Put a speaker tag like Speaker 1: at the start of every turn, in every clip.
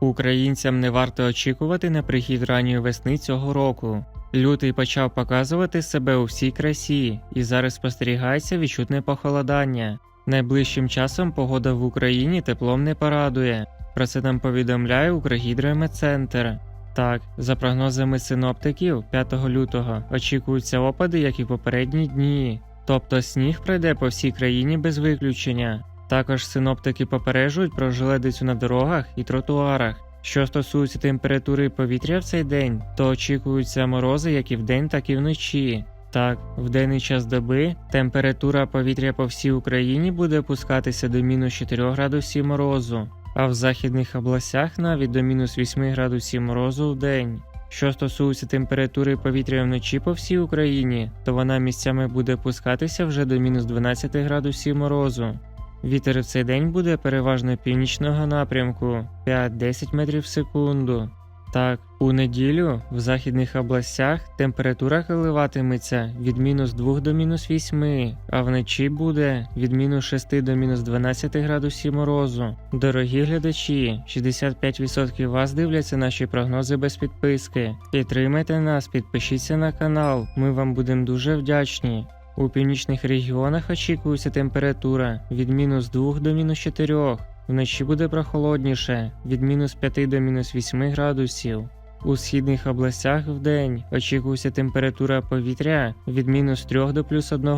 Speaker 1: Українцям не варто очікувати на прихід ранньої весни цього року. Лютий почав показувати себе у всій красі, і зараз спостерігається відчутне похолодання. Найближчим часом погода в Україні теплом не порадує. Про це нам повідомляє Укргідрометцентр. Так, за прогнозами синоптиків, 5 лютого очікуються опади, як і попередні дні, тобто сніг пройде по всій країні без виключення. Також синоптики попереджують про желедицю на дорогах і тротуарах. Що стосується температури повітря в цей день, то очікуються морози як і вдень, так і вночі. Так, в денний час доби температура повітря по всій Україні буде опускатися до мінус 4 градусів морозу, а в західних областях навіть до мінус 8 градусів морозу в день. Що стосується температури повітря вночі по всій Україні, то вона місцями буде опускатися вже до мінус 12 градусів морозу. Вітер в цей день буде переважно північного напрямку 5-10 метрів в секунду. Так, у неділю в західних областях температура коливатиметься від мінус 2 до мінус 8, а вночі буде від мінус 6 до мінус 12 градусів морозу. Дорогі глядачі, 65% вас дивляться наші прогнози без підписки. Підтримайте нас, підпишіться на канал, ми вам будемо дуже вдячні. У північних регіонах очікується температура від мінус 2 до мінус 4. Вночі буде прохолодніше від мінус 5 до мінус 8 градусів. У східних областях вдень очікується температура повітря від мінус 3 до плюс 1,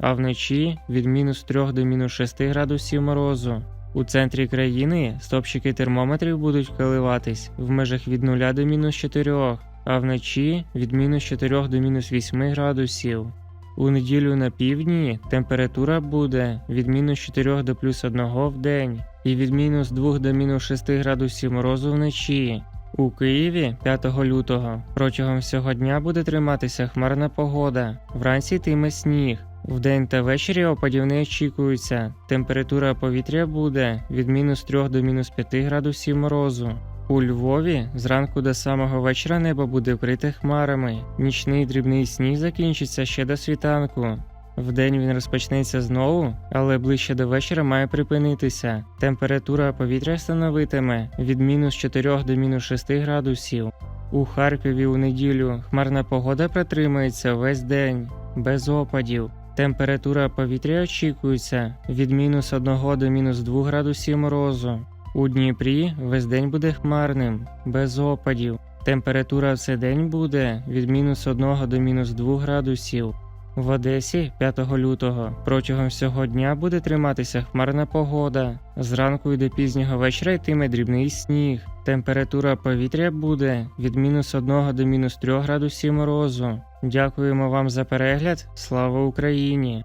Speaker 1: а вночі від мінус 3 до мінус 6 градусів морозу. У центрі країни стопчики термометрів будуть коливатись в межах від 0 до мінус 4, а вночі від мінус 4 до мінус 8 градусів. У неділю на півдні температура буде від мінус 4 до плюс 1 в день і від мінус 2 до мінус 6 градусів морозу вночі. У Києві 5 лютого протягом всього дня буде триматися хмарна погода. Вранці йтиме сніг. Вдень та ввечері опадів не очікується. Температура повітря буде від мінус 3 до мінус 5 градусів морозу. У Львові зранку до самого вечора небо буде вкрите хмарами. Нічний дрібний сніг закінчиться ще до світанку. Вдень він розпочнеться знову, але ближче до вечора має припинитися. Температура повітря становитиме від мінус 4 до мінус 6 градусів. У Харкові у неділю хмарна погода протримається весь день, без опадів. Температура повітря очікується від мінус 1 до мінус 2 градусів морозу. У Дніпрі весь день буде хмарним, без опадів. Температура в цей день буде від мінус 1 до мінус 2 градусів. В Одесі 5 лютого протягом всього дня буде триматися хмарна погода. Зранку і до пізнього вечора йтиме дрібний сніг. Температура повітря буде від мінус 1 до мінус 3 градусів морозу. Дякуємо вам за перегляд. Слава Україні!